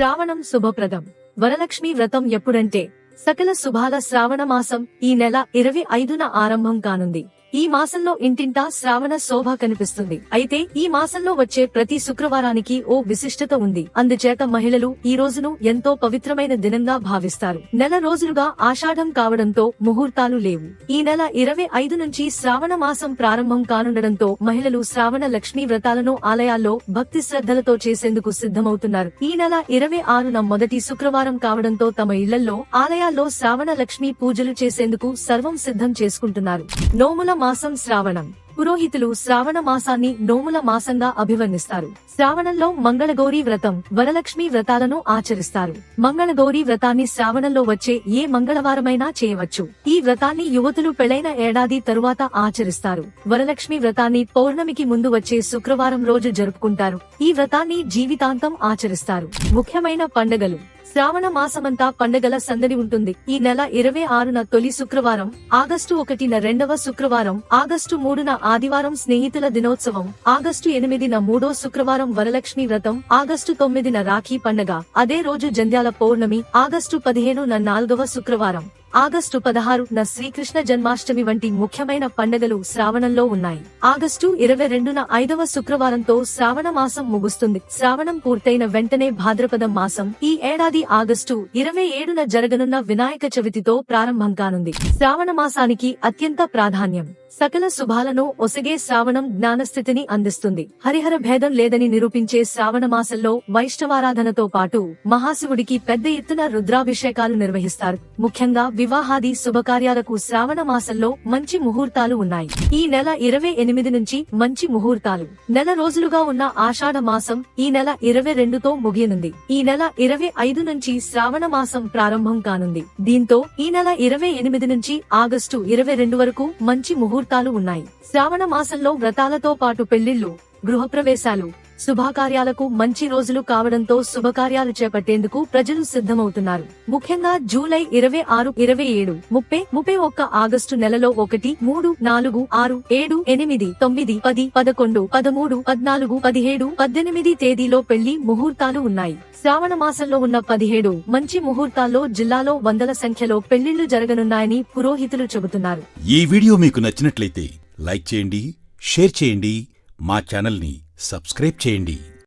శ్రావణం శుభప్రదం. వరలక్ష్మి వ్రతం ఎప్పుడంటే సకల శుభాల శ్రావణ మాసం ఈ నెల ఇరవై ఐదున ఆరంభం కానుంది. ఈ మాసంలో ఇంటింటా శ్రావణ శోభ కనిపిస్తుంది. అయితే ఈ మాసంలో వచ్చే ప్రతి శుక్రవారానికి ఓ విశిష్టత ఉంది. అందుచేత మహిళలు ఈ రోజును ఎంతో పవిత్రమైన దినంగా భావిస్తారు. నెల రోజులుగా ఆషాఢం కావడంతో ముహూర్తాలు లేవు. ఈ నెల ఇరవై ఐదు నుంచి శ్రావణ మాసం ప్రారంభం కానుండడంతో మహిళలు శ్రావణ లక్ష్మీ వ్రతాలను ఆలయాల్లో భక్తి శ్రద్ధలతో చేసేందుకు సిద్ధమవుతున్నారు. ఈ నెల ఇరవై ఆరున మొదటి శుక్రవారం కావడంతో తమ ఇళ్ళలో ఆలయాల్లో శ్రావణ లక్ష్మీ పూజలు చేసేందుకు సర్వం సిద్ధం చేసుకుంటున్నారు. నోముల మాసం శ్రావణం. పురోహితులు శ్రావణ మాసాన్ని నోముల మాసంగా అభివర్ణిస్తారు. శ్రావణంలో మంగళగౌరి వ్రతం వరలక్ష్మి వ్రతాలను ఆచరిస్తారు. మంగళగౌరి వ్రతాన్ని శ్రావణంలో వచ్చే ఏ మంగళవారమైనా చేయవచ్చు. ఈ వ్రతాన్ని యువతులు పెళ్ళైన ఏడాది తరువాత ఆచరిస్తారు. వరలక్ష్మి వ్రతాన్ని పౌర్ణమికి ముందు వచ్చే శుక్రవారం రోజు జరుపుకుంటారు. ఈ వ్రతాన్ని జీవితాంతం ఆచరిస్తారు. ముఖ్యమైన పండుగలు. శ్రావణ మాసమంతా పండగల సందడి ఉంటుంది. ఈ నెల ఇరవై ఆరున తొలి శుక్రవారం ఆగస్టు ఒకటిన రెండవ శుక్రవారం ఆగస్టు మూడున ఆదివారం స్నేహితుల దినోత్సవం ఆగస్టు ఎనిమిదిన మూడో శుక్రవారం వరలక్ష్మి వ్రతం ఆగస్టు తొమ్మిదిన రాఖీ పండగ. అదే రోజు జంధ్యాల పౌర్ణమి ఆగస్టు పదిహేనున నాలుగవ శుక్రవారం. ఆగస్టు పదహారు న శ్రీకృష్ణ జన్మాష్టమి వంటి ముఖ్యమైన పండుగలు శ్రావణంలో ఉన్నాయి. ఆగస్టు ఇరవై రెండున ఐదవ శుక్రవారంతో శ్రావణ మాసం ముగుస్తుంది. శ్రావణం పూర్తయిన వెంటనే భాద్రపద మాసం ఈ ఏడాది ఆగస్టు ఇరవై ఏడున జరగనున్న వినాయక చవితితో ప్రారంభం కానుంది. శ్రావణ మాసానికి అత్యంత ప్రాధాన్యం. సకల శుభాలను ఒసగే శ్రావణం జ్ఞానస్థితిని అందిస్తుంది. హరిహర భేదం లేదని నిరూపించే శ్రావణ మాసంలో వైష్ణవారాధనతో పాటు మహాశివుడికి పెద్ద ఎత్తున రుద్రాభిషేకాలు నిర్వహిస్తారు. ముఖ్యంగా వివాహాది శుభకార్యాలకు శ్రావణ మాసంలో మంచి ముహూర్తాలు ఉన్నాయి. ఈ నెల ఇరవై ఎనిమిది నుంచి మంచి ముహూర్తాలు. నెల రోజులుగా ఉన్న ఆషాఢ మాసం ఈ నెల ఇరవై రెండుతో ముగియనుంది. ఈ నెల ఇరవై ఐదు నుంచి శ్రావణ మాసం ప్రారంభం కానుంది. దీంతో ఈ నెల ఇరవై ఎనిమిది నుంచి ఆగస్టు ఇరవై రెండు వరకు మంచి ముహూర్తాలు ఉన్నాయి. శ్రావణ మాసంలో వ్రతాలతో పాటు పెళ్ళిళ్ళు గృహప్రవేశాలు శుభకార్యాలకు మంచి రోజులు కావడంతో శుభకార్యాలు చేపట్టేందుకు ప్రజలు సిద్ధమవుతున్నారు. ముఖ్యంగా జూలై ఇరవై ఆరు ఇరవై ఏడు ముప్పై ముప్పై ఒక్క ఆగస్టు నెలలో ఒకటి మూడు నాలుగు ఆరు ఏడు ఎనిమిది తొమ్మిది పది పదకొండు పదమూడు పద్నాలుగు పదిహేడు పద్దెనిమిది తేదీలో పెళ్ళి ముహూర్తాలు ఉన్నాయి. శ్రావణ మాసంలో ఉన్న పదిహేడు మంచి ముహూర్తాల్లో జిల్లాలో వందల సంఖ్యలో పెళ్ళిళ్ళు జరగనున్నాయని పురోహితులు చెబుతున్నారు. ఈ వీడియో మీకు నచ్చినట్లయితే లైక్ చేయండి షేర్ చేయండి మా ఛానల్ని సబ్స్క్రైబ్ చేయండి